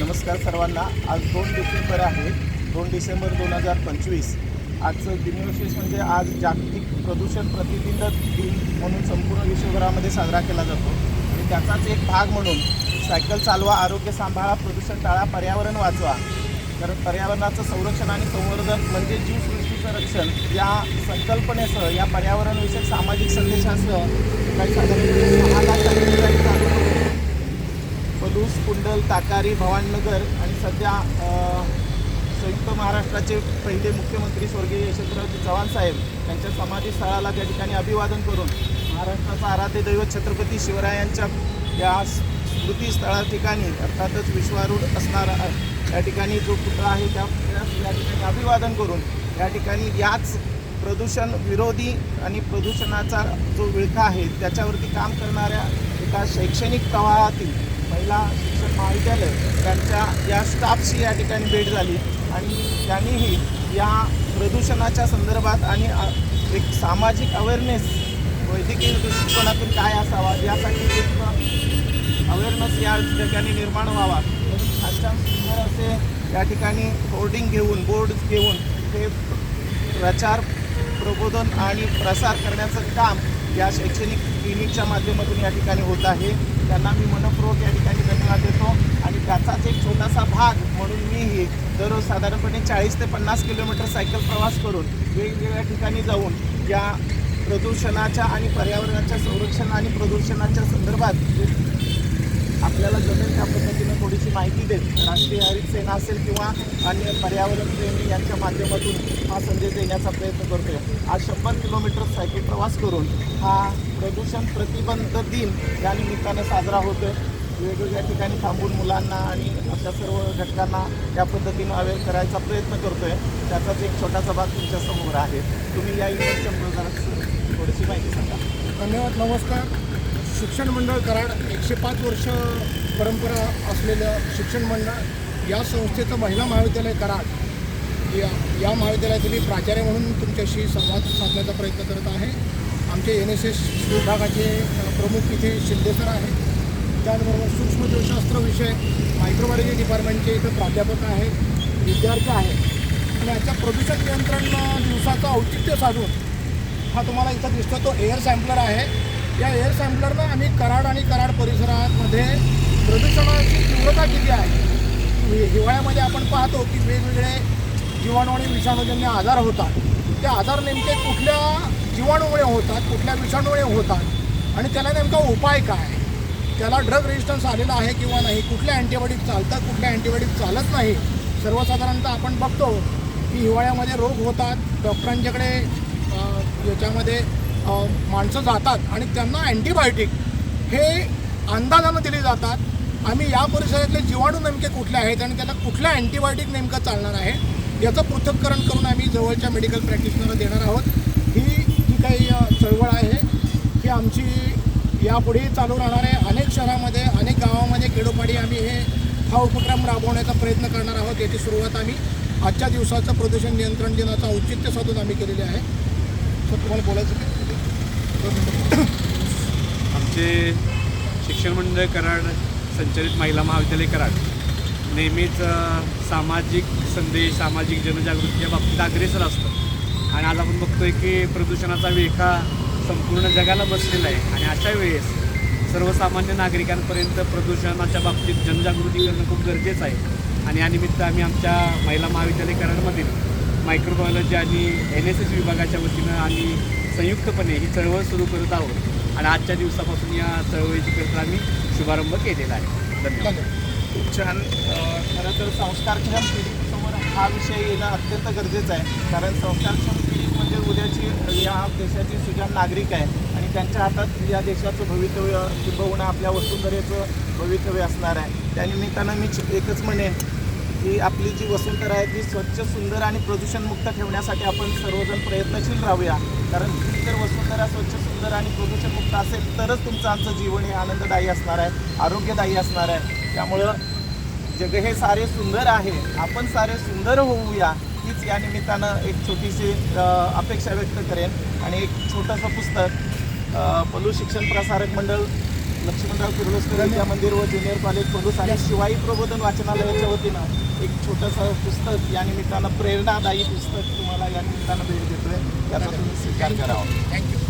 नमस्कार सर्वांना. आज दोन डिसेंबर आहे. दोन डिसेंबर दोन हजार पंचवीस. आजचं दिनविशेष म्हणजे आज जागतिक प्रदूषण प्रतिबंध दिन म्हणून संपूर्ण विश्वभरामध्ये साजरा केला जातो. आणि त्याचाच एक भाग म्हणून सायकल चालवा आरोग्य सांभाळा प्रदूषण टाळा पर्यावरण वाचवा. कारण पर्यावरणाचं संरक्षण आणि संवर्धन म्हणजे जीवसृष्टीचं रक्षण या संकल्पनेसह या पर्यावरणविषयक सामाजिक संदेशासह काही साधारणपणे पलूस कुंडल ताकारी भवाननगर आणि सध्या संयुक्त महाराष्ट्राचे पहिले मुख्यमंत्री स्वर्गीय यशवंतराव चव्हाण साहेब यांच्या समाधी स्थळाला त्या ठिकाणी अभिवादन करून महाराष्ट्राचा आराध्य दैवत छत्रपती शिवरायांच्या या स्मृतीस्थळा ठिकाणी अर्थातच विश्वारूढ असणारा या ठिकाणी जो पुतळा आहे त्या या ठिकाणी अभिवादन करून या ठिकाणी याच प्रदूषण विरोधी आणि प्रदूषणाचा जो विळखा आहे त्याच्यावरती काम करणाऱ्या एका शैक्षणिक प्रवाहातील महिला शिक्षण महाविद्यालय त्यांच्या या स्टाफशी या ठिकाणी भेट झाली आणि त्यांनीही या प्रदूषणाच्या संदर्भात आणि एक सामाजिक अवेअरनेस वैद्यकीय दृष्टिकोनातून काय असावा यासाठी एक अवेअरनेस या ठिकाणी निर्माण व्हावा. आजच्या असे या ठिकाणी होर्डिंग घेऊन बोर्ड घेऊन ते प्रचार प्रबोधन आणि प्रसार करण्याचं काम या शैक्षणिक क्लिनिकच्या माध्यमातून या ठिकाणी होत आहे. त्यांना मी मनपूर्वक या ठिकाणी धन्यवाद देतो आणि त्याचाच एक छोटासा भाग म्हणून मीही दररोज साधारणपणे चाळीस ते पन्नास किलोमीटर सायकल प्रवास करून वेगवेगळ्या ठिकाणी जाऊन या प्रदूषणाच्या आणि पर्यावरणाच्या संरक्षण आणि प्रदूषणाच्या संदर्भात आपल्याला जमेल त्या पद्धतीने थोडीशी माहिती देत राष्ट्रीय हरित सेना असेल किंवा अन्य पर्यावरण प्रेमी यांच्या माध्यमातून हा संदेश देण्याचा प्रयत्न करतोय. आज शंभर किलोमीटर सायकल प्रवास करून हा प्रदूषण प्रतिबंध दिन या निमित्तानं साजरा होतोय. वेगवेगळ्या ठिकाणी थांबून मुलांना आणि अशा सर्व घटकांना या पद्धतीनं अवेअर करायचा प्रयत्न करतोय. त्याचाच एक छोटासा भाग तुमच्यासमोर आहे. तुम्ही या इव्हेंटच्या थोडीशी माहिती सांगा. धन्यवाद. नमस्कार. शिक्षण मंडळ कराड एकशे पाच वर्ष परंपरा असलेलं शिक्षण मंडळ या संस्थेचं महिला महाविद्यालय कराड या या महाविद्यालयातील मी प्राचार्य म्हणून तुमच्याशी संवाद साधण्याचा प्रयत्न करत आहे. आमचे एन एस एस विभागाचे प्रमुख इथे शिंदेसर आहे आहेत. त्याचबरोबर सूक्ष्मजीवशास्त्र विषय मायक्रोबायोलॉजी डिपार्टमेंटचे इथं प्राध्यापक आहेत विद्यार्थी आहेत. आणि याच्या प्रदूषण नियंत्रण दिवसाचं औचित्य साधून हा तुम्हाला इथं दिसतो तो एअर सॅम्पलर आहे. या एअर सॅम्पलरनं आम्ही कराड आणि कराड परिसरामध्ये प्रदूषणाची तीव्रता किती आहे? हिवाळ्यामध्ये आपण पाहतो की वेगवेगळे जीवाणू आणि विषाणूजन्य आजार होतात. ते आजार नेमके कुठल्या जीवाणूमुळे होतात कुठल्या विषाणूमुळे होतात आणि त्याला नेमका उपाय काय? त्याला ड्रग रेजिस्टन्स आलेला आहे किंवा नाही? कुठल्या अँटीबायोटिक चालतात कुठल्या अँटीबायोटिक चालत नाही? सर्वसाधारणतः आपण बघतो की हिवाळ्यामध्ये रोग होतात. डॉक्टरांच्याकडे याच्यामध्ये माणसं जातात आणि त्यांना अँटीबायोटिक हे अंदाजानं दिले जातात. आम्ही या परिसरातले जीवाणू नेमके कुठले आहेत आणि त्याला कुठल्या अँटीबायोटिक नेमकं चालणार आहे याचं पृथक्करण करून आम्ही जवळच्या मेडिकल प्रॅक्टिशनरला देणार आहोत. ही जी काही चळवळ आहे. ही आमची यापुढेही चालू राहणार आहे. अनेक शहरामध्ये अनेक गावामध्ये खेडोपाडी आम्ही हे हा उपक्रम राबवण्याचा प्रयत्न करणार आहोत. याची सुरुवात आम्ही आजच्या दिवसाचं प्रदूषण नियंत्रण दिनाचं औचित्य साधून आम्ही केलेले आहे. सर तुम्हाला बोलायचं काय? आमचे शिक्षण मंडळ कराड संचलित महिला महाविद्यालय कराड. नेहमीच सामाजिक संदेश सामाजिक जनजागृतीच्या बाबतीत अग्रेसर असतं. आणि आज आपण बघतोय की प्रदूषणाचा वेखा संपूर्ण जगाला बसलेला आहे. आणि अशा वेळेस सर्वसामान्य नागरिकांपर्यंत प्रदूषणाच्या बाबतीत जनजागृती करणं खूप गरजेचं आहे. आणि यानिमित्त आम्ही आमच्या महिला महाविद्यालय कराडमधील मायक्रोबायोलॉजी आणि एन एस एस विभागाच्या वतीनं आम्ही संयुक्तपणे ही चळवळ सुरू करत आहोत. आणि आजच्या दिवसापासून या चळवळीची करता आम्ही शुभारंभ केलेला आहे. धन्यवाद. खूप छान. खरं तर संस्कारक्षम पिढीसमोर हा विषय येणं अत्यंत गरजेचं आहे. कारण संस्कारक्षम पिढी म्हणजे उद्याची या देशाची सुजाण नागरिक आहे. आणि त्यांच्या हातात या देशाचं भवितव्य टिकवणं आपल्या वसुंधरेचं भवितव्य असणार आहे. त्यानिमित्तानं मी एकच म्हणेन की आपली जी वसुंधरा आहे ती स्वच्छ सुंदर आणि प्रदूषणमुक्त ठेवण्यासाठी आपण सर्वजण प्रयत्नशील राहूया. कारण ही जर वसुंधरा स्वच्छ सुंदर आणि प्रदूषणमुक्त असेल तरच तुमचं आमचं जीवन हे आनंददायी असणार आहे आरोग्यदायी असणार आहे. त्यामुळं जग हे सारे सुंदर आहे आपण सारे सुंदर होऊया हीच या निमित्तानं एक छोटीशी अपेक्षा व्यक्त करेन. आणि एक छोटंसं पुस्तक पलू शिक्षण प्रसारक मंडळ लक्ष्मणराव किर्लोस्कर विद्या मंदिर व ज्युनियर कॉलेज पलूस आणि शिवाई प्रबोधन वाचनालयाच्या वतीनं एक छोटंसं पुस्तक या निमित्तानं प्रेरणादायी पुस्तक तुम्हाला या निमित्तानं भेट देतोय. त्याचा तुम्ही स्वीकार करावा थँक्यू